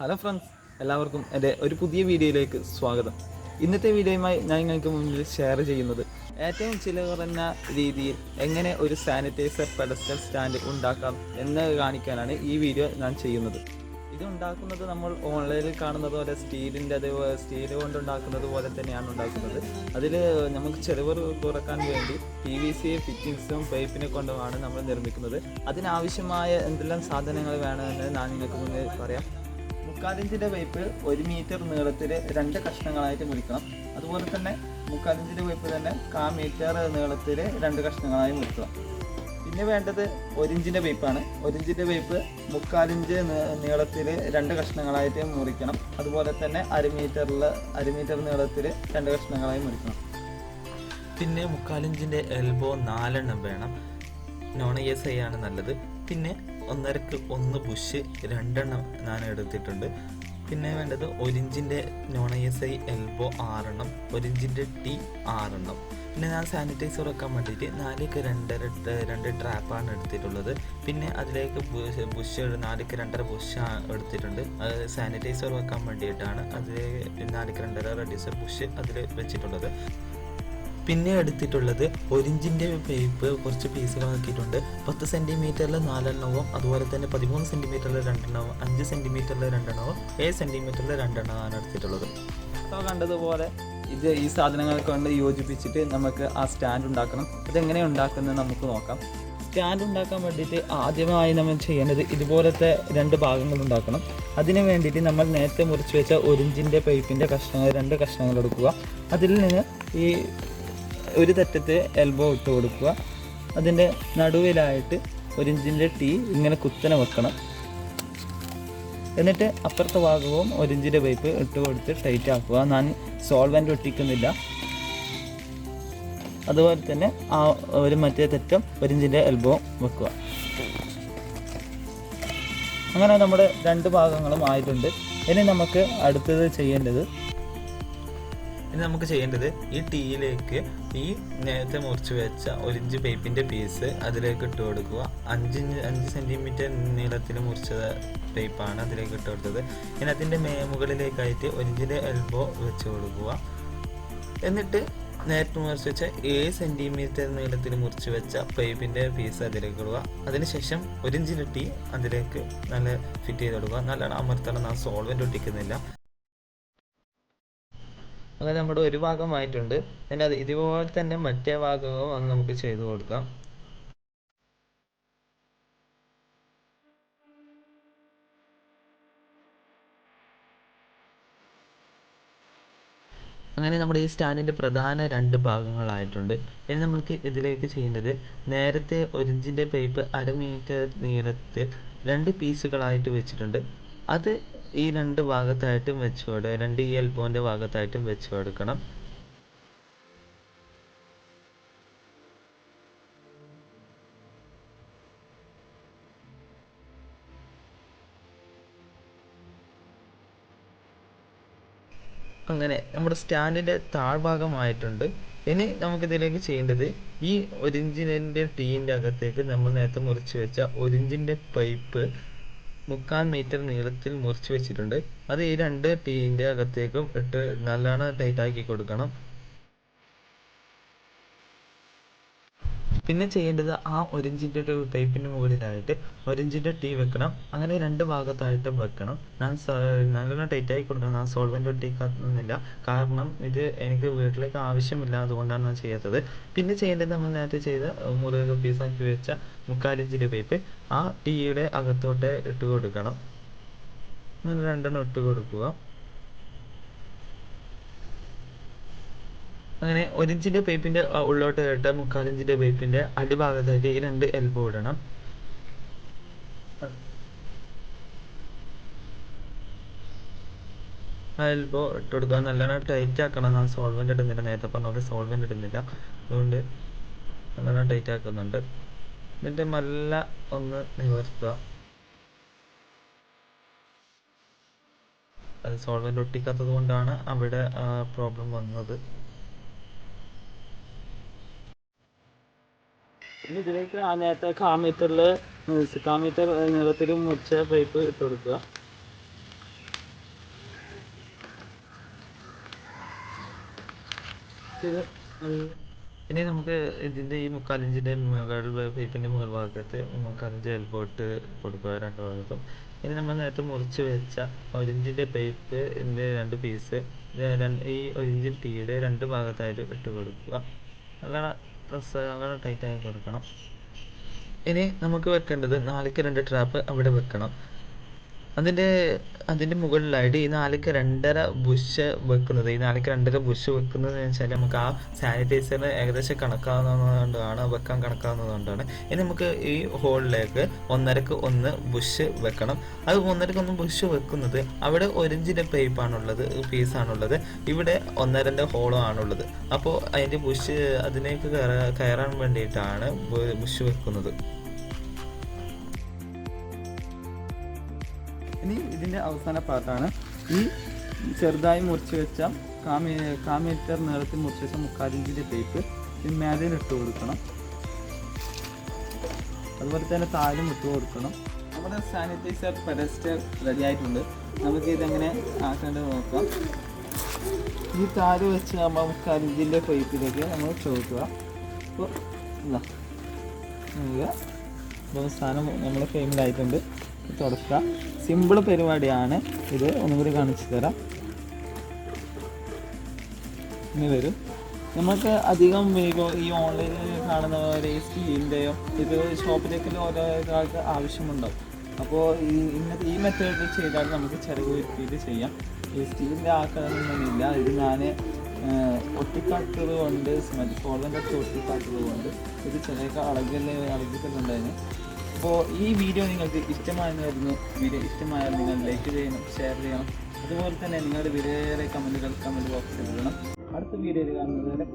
Hello friends എല്ലാവർക്കും എന്റെ ഒരു പുതിയ വീഡിയോയിലേക്ക് സ്വാഗതം. ഇന്നത്തെ വീഡിയോയുമായി ഞാൻ നിങ്ങൾക്ക് മുന്നിൽ ഷെയർ ചെയ്യുന്നത് ഏറ്റവും ചില കുറഞ്ഞ രീതിയിൽ എങ്ങനെ ഒരു സാനിറ്റൈസർ പെഡസ്റ്റൽ സ്റ്റാൻഡ് ഉണ്ടാക്കാം എന്ന് കാണിക്കാനാണ് ഈ വീഡിയോ ഞാൻ ചെയ്യുന്നത്. ഇത് ഉണ്ടാക്കുന്നത് നമ്മൾ ഓൺലൈനിൽ കാണുന്നത് പോലെ സ്റ്റീലിന്റെ അതേപോലെ സ്റ്റീൽ കൊണ്ട് ഉണ്ടാക്കുന്നത് പോലെ തന്നെയാണ് ഉണ്ടാക്കുന്നത്. അതിൽ നമുക്ക് ചെലവ് കുറയ്ക്കാൻ വേണ്ടി പി വി സി ഫിറ്റിങ്സും പൈപ്പിനെ കൊണ്ടുമാണ് നമ്മൾ നിർമ്മിക്കുന്നത്. അതിനാവശ്യമായ എന്തെല്ലാം സാധനങ്ങൾ വേണമെന്ന് ഞാൻ നിങ്ങൾക്ക് മുന്നിൽ പറയാം. മുക്കാലിഞ്ചിന്റെ പൈപ്പ് ഒരു മീറ്റർ നീളത്തിൽ രണ്ട് കഷ്ണങ്ങളായിട്ട് മുറിക്കണം. അതുപോലെ തന്നെ മുക്കാലിഞ്ചിന്റെ പൈപ്പ് തന്നെ കാ മീറ്റർ നീളത്തിൽ രണ്ട് കഷ്ണങ്ങളായി മുറിക്കണം. പിന്നെ വേണ്ടത് ഒരിഞ്ചിന്റെ പൈപ്പാണ് ഒരിഞ്ചിന്റെ പൈപ്പ് മുക്കാലിഞ്ച് നീളത്തിൽ രണ്ട് കഷ്ണങ്ങളായിട്ട് മുറിക്കണം. അതുപോലെ തന്നെ അര മീറ്ററിൽ അര മീറ്റർ നീളത്തിൽ രണ്ട് കഷ്ണങ്ങളായി മുറിക്കണം. പിന്നെ മുക്കാലിഞ്ചിന്റെ എൽബോ നാലെണ്ണം വേണം. നോൺ എ ഐ ആണ് നല്ലത്. പിന്നെ ഒന്നരക്ക് ഒന്ന് ബുഷ് രണ്ടെണ്ണം ഞാൻ എടുത്തിട്ടുണ്ട്. പിന്നെ വേണ്ടത് ഒരിഞ്ചിന്റെ non I S I elbow ആറെണ്ണം ഒരിഞ്ചിന്റെ ടി ആറെണ്ണം. പിന്നെ ഞാൻ സാനിറ്റൈസർ വെക്കാൻ വേണ്ടിയിട്ട് നാലേക്ക് രണ്ടര രണ്ട് ട്രാപ്പാണ് എടുത്തിട്ടുള്ളത്. പിന്നെ അതിലേക്ക് ബുഷ് നാലേക്ക് രണ്ടര ബുഷ് എടുത്തിട്ടുണ്ട്. അത് സാനിറ്റൈസർ വെക്കാൻ വേണ്ടിയിട്ടാണ് അത് നാലേക്ക് രണ്ടര റെഡ്യൂസർ ബുഷ് അതിൽ വെച്ചിട്ടുള്ളത്. പിന്നെ എടുത്തിട്ടുള്ളത് ഒരിഞ്ചിന്റെ പൈപ്പ് കുറച്ച് പീസുകളാക്കിയിട്ടുണ്ട് പത്ത് സെന്റിമീറ്ററിൽ നാലെണ്ണവും അതുപോലെ തന്നെ പതിമൂന്ന് സെന്റിമീറ്ററിൽ രണ്ടെണ്ണവും അഞ്ച് സെന്റിമീറ്ററിൽ രണ്ടെണ്ണവും ഏഴ് സെന്റിമീറ്ററിൽ രണ്ടെണ്ണമാണ് എടുത്തിട്ടുള്ളത്. അപ്പോൾ കണ്ടതുപോലെ ഇത് ഈ സാധനങ്ങൾ കൊണ്ട് യോജിപ്പിച്ചിട്ട് നമുക്ക് ആ സ്റ്റാൻഡ് ഉണ്ടാക്കണം. അതെങ്ങനെ ഉണ്ടാക്കുന്നത് നമുക്ക് നോക്കാം. സ്റ്റാൻഡ് ഉണ്ടാക്കാൻ വേണ്ടിയിട്ട് ആദ്യമായി നമ്മൾ ചെയ്യേണ്ടത് ഇതുപോലത്തെ രണ്ട് ഭാഗങ്ങൾ ഉണ്ടാക്കണം. അതിന് വേണ്ടിയിട്ട് നമ്മൾ നേരത്തെ മുറിച്ച് വെച്ച ഒരിഞ്ചിന്റെ പൈപ്പിന്റെ കഷ്ണങ്ങൾ രണ്ട് കഷ്ണങ്ങൾ എടുക്കുക. അതിൽ നിന്ന് ഈ ഒരു തെറ്റത്ത് എൽബോ ഇട്ട് കൊടുക്കുക. അതിന്റെ നടുവിലായിട്ട് ഒരു ഇഞ്ചിന്റെ ടീ ഇങ്ങനെ കുത്തനെ വെക്കണം. എന്നിട്ട് അപ്പുറത്തെ ഭാഗവും ഒരിഞ്ചിന്റെ പൈപ്പ് ഇട്ട് കൊടുത്ത് ടൈറ്റ് ആക്കുക. ഞാൻ സോൾവെന്റ് ഒട്ടിക്കുന്നില്ല. അതുപോലെ തന്നെ ആ ഒരു മറ്റേ തെറ്റം ഒരിഞ്ചിന്റെ എൽബോ വെക്കുക. അങ്ങനെ നമ്മുടെ രണ്ട് ഭാഗങ്ങളും ആയിട്ടുണ്ട്. ഇനി നമുക്ക് അടുത്തത് ചെയ്യേണ്ടത് ഇനി നമുക്ക് ചെയ്യേണ്ടത് ഈ ടീയിലേക്ക് ഈ നേരത്തെ മുറിച്ച് വെച്ച ഒരിഞ്ച് പൈപ്പിന്റെ പീസ് അതിലേക്ക് ഇട്ട് കൊടുക്കുക. അഞ്ച് അഞ്ച് സെന്റിമീറ്റർ നീളത്തിൽ മുറിച്ച പൈപ്പാണ് അതിലേക്ക് ഇട്ട് കൊടുത്തത്. ഇനി അതിന്റെ മേ മുകളിലേക്കായിട്ട് ഒരിഞ്ചിന്റെ എൽബോ വെച്ച് കൊടുക്കുക. എന്നിട്ട് നേരത്തെ മുറിച്ച് വെച്ച ഏഴ് സെന്റിമീറ്റർ നീളത്തിൽ മുറിച്ച് വെച്ച പൈപ്പിന്റെ പീസ് അതിലേക്ക് ഇടുക. അതിനുശേഷം ഒരിഞ്ചിന്റെ ടീ അതിലേക്ക് നല്ല ഫിറ്റ് ചെയ്ത് കൊടുക്കുക. നല്ലോണം അമർത്തണം നാം സോൾവെന്റ് ഒട്ടിക്കുന്നില്ല. അങ്ങനെ നമ്മുടെ ഒരു ഭാഗമായിട്ടുണ്ട് പിന്നെ അത് ഇതുപോലെ തന്നെ മറ്റേ ഭാഗവും അത് നമുക്ക് ചെയ്തു കൊടുക്കാം. അങ്ങനെ നമ്മുടെ ഈ സ്റ്റാൻഡിന്റെ പ്രധാന രണ്ട് ഭാഗങ്ങളായിട്ടുണ്ട്. ഇനി നമുക്ക് ഇതിലേക്ക് ചെയ്യേണ്ടത് നേരത്തെ ഒരിഞ്ചിന്റെ പൈപ്പ് അര മീറ്റർ നീളത്തിൽ രണ്ട് പീസുകളായിട്ട് വെച്ചിട്ടുണ്ട്. അത് ഈ രണ്ട് ഭാഗത്തായിട്ടും വെച്ച് കൊടുക്കുക രണ്ട് ഈ എൽബോന്റെ ഭാഗത്തായിട്ടും വെച്ച് കൊടുക്കണം അങ്ങനെ നമ്മുടെ സ്റ്റാൻഡിന്റെ താഴ്ഭാഗമായിട്ടുണ്ട്. ഇനി നമുക്കിതിലേക്ക് ചെയ്യേണ്ടത് ഈ ഒരിഞ്ചിന്റെ ടീന്റെ അകത്തേക്ക് നമ്മൾ നേരത്തെ മുറിച്ച് വെച്ച ഒരിഞ്ചിന്റെ പൈപ്പ് മുക്കാൽ മീറ്റർ നീളത്തിൽ മുറിച്ച് വെച്ചിട്ടുണ്ട്. അത് ഈ രണ്ട് ടീന്റെ അകത്തേക്കും ഇട്ട് നല്ലോണം ടൈറ്റ് ആക്കി കൊടുക്കണം. പിന്നെ ചെയ്യേണ്ടത് ആ ഒരിഞ്ചിന്റെ ഒരു പൈപ്പിന് മുകളിലായിട്ട് ഒരിഞ്ചിന്റെ ടീ വെക്കണം. അങ്ങനെ രണ്ട് ഭാഗത്തായിട്ട് വെക്കണം. ഞാൻ നല്ലോണം ടൈറ്റ് ആയി കൊടുക്കണം. ഞാൻ സോൾവെന്റ് ഒട്ടിക്കുന്നില്ല കാരണം ഇത് എനിക്ക് വീട്ടിലേക്ക് ആവശ്യമില്ല. അതുകൊണ്ടാണ് ഞാൻ ചെയ്യാത്തത്. പിന്നെ ചെയ്യേണ്ടത് നമ്മൾ നേരത്തെ ചെയ്ത മുറിവ് പീസാക്കി വെച്ച മുക്കാലിഞ്ചിന്റെ പൈപ്പ് ആ ടീയുടെ അകത്തോട്ട് ഇട്ട് കൊടുക്കണം. രണ്ടെണ്ണം ഇട്ട് കൊടുക്കുക. അങ്ങനെ ഒരിഞ്ചിന്റെ പൈപ്പിന്റെ ഉള്ളോട്ട് കേട്ട മുക്കാലിഞ്ചിന്റെ പൈപ്പിന്റെ അടിഭാഗത്തായിട്ട് ഈ രണ്ട് എൽബോ ഇടണം എൽബോ ഇട്ട് കൊടുക്കുക നല്ലോണം ടൈറ്റ് ആക്കണം ഞാൻ സോൾവെന്റ് ഇടുന്നില്ല നേരത്തെ പറഞ്ഞ പോലെ സോൾവെന്റ് ഇടുന്നില്ല. അതുകൊണ്ട് നല്ലോണം ടൈറ്റ് ആക്കുന്നുണ്ട്. എന്നിട്ട് നല്ല ഒന്ന് നിവർത്തുക. അത് സോൾവെന്റ് ഒട്ടിക്കാത്തത് കൊണ്ടാണ് അവിടെ പ്രോബ്ലം വന്നത്. ഇനി ഇതിലേക്ക് ആ നേരത്തെ കാമീറ്ററിൽ കാമീറ്റർ നിറത്തിലും മുറിച്ച പൈപ്പ് ഇട്ട് കൊടുക്കുക. ഇനി നമുക്ക് ഇതിന്റെ ഈ മുക്കാലിഞ്ചിന്റെ പൈപ്പിന്റെ മുകൾ ഭാഗത്ത് മുക്കാലിഞ്ച് എൽബോട്ട് കൊടുക്കുക രണ്ട് ഭാഗത്തും. ഇനി നമ്മൾ നേരത്തെ മുറിച്ച് വെച്ച ഒരിഞ്ചിന്റെ പൈപ്പ് ഇതിന്റെ രണ്ട് പീസ് ഈ ഒരിഞ്ചിൻ ടീയുടെ രണ്ട് ഭാഗത്തായിട്ട് ഇട്ട് കൊടുക്കുക. അതാണ് പ്രസ് അങ്ങനെ ടൈറ്റായി കൊടുക്കണം. ഇനി നമുക്ക് വെക്കേണ്ടത് നാലിക്ക് രണ്ട് ട്രാപ്പ് അവിടെ വെക്കണം. അതിന്റെ അതിന്റെ മുകളിലായിട്ട് ഈ നാലക്ക് രണ്ടര ബുഷ് വെക്കുന്നത്. ഈ നാലക്ക് രണ്ടര ബുഷ് വെക്കുന്നത് വെച്ചാൽ നമുക്ക് ആ സാനിറ്റൈസറിന് ഏകദേശം കണക്കാവുന്നതുകൊണ്ടാണ് വെക്കാൻ കണക്കാവുന്നതുകൊണ്ടാണ്. ഇനി നമുക്ക് ഈ ഹോളിലേക്ക് ഒന്നരക്ക് ഒന്ന് ബുഷ് വെക്കണം. അത് ഒന്നരക്ക് ഒന്ന് ബുഷ് വെക്കുന്നത് അവിടെ ഒരഞ്ചിന്റെ പൈപ്പാണുള്ളത് പീസാണുള്ളത്. ഇവിടെ ഒന്നരന്റെ ഹോളും ആണുള്ളത്. അപ്പോൾ അതിന്റെ ബുഷ് കയറാൻ കയറാൻ വേണ്ടിയിട്ടാണ് ബുഷ് വെക്കുന്നത്. ഇനി ഇതിന്റെ അവസാന പാർട്ടാണ് ഈ ചെറുതായി മുറിച്ച് വെച്ച കാമി കാമീറ്റർ നീളത്തിൽ മുറിച്ച് വെച്ച മുക്കാലിഞ്ചിന്റെ തേപ്പ് ഈ ഇട്ട് കൊടുക്കണം. അതുപോലെ തന്നെ താലും ഇട്ട് കൊടുക്കണം. നമ്മുടെ സാനിറ്റൈസർ പെഡസ്റ്റർ റെഡി ആയിട്ടുണ്ട്. നമുക്ക് ഇതെങ്ങനെ ആക്കേണ്ടത് നോക്കാം. ഈ താൽ വെച്ച് നമ്മൾ മുക്കാലിഞ്ചിന്റെ പൈപ്പിലേക്ക് നമ്മൾ ചോദിക്കുക അപ്പോൾ ഇതാ. സാധനം. നമ്മുടെ ഫ്രെയിമിലായിട്ടുണ്ട് തുടക്കുക സിമ്പിൾ പരിപാടിയാണ് ഇത്. ഒന്നും കൂടി കാണിച്ചു തരാം. ഇനി വരും. നമുക്ക് അധികം വേഗം ഈ ഓൺലൈനിൽ കാണുന്ന ഈ സ്റ്റീലിന്റെയോ ഇത് ഷോപ്പിലേക്കെല്ലാം ഓരോ ആൾക്ക് ആവശ്യമുണ്ടാവും. അപ്പോൾ ഈ ഇന്നത്തെ ഈ മെത്തേഡ് ചെയ്താൽ നമുക്ക് ചിലവ് വരുത്തിയിട്ട് ചെയ്യാം. ഈ സ്റ്റീലിന്റെ ആക്കണമെന്നൊന്നുമില്ല ഇത് ഞാൻ ഒട്ടിക്കാത്തത് കൊണ്ട് സ്മെൽ ഫോളിന്റെ ഒട്ടിക്കാത്തത് കൊണ്ട് ഇത് ചിലയൊക്കെ അളകൽ അളകിയിട്ടുണ്ടായിരുന്നു അപ്പോൾ ഈ വീഡിയോ നിങ്ങൾക്ക് ഇഷ്ടമായിരുന്നു വീഡിയോ ഇഷ്ടമായാൽ നിങ്ങൾ ലൈക്ക് ചെയ്യണം ഷെയർ ചെയ്യണം. അതുപോലെ തന്നെ നിങ്ങളുടെ വിലയേറെ കമന്റുകൾ കമന്റ് ബോക്സിൽ ഇടണം. അടുത്ത വീഡിയോയിൽ കാണുന്നത് വരെ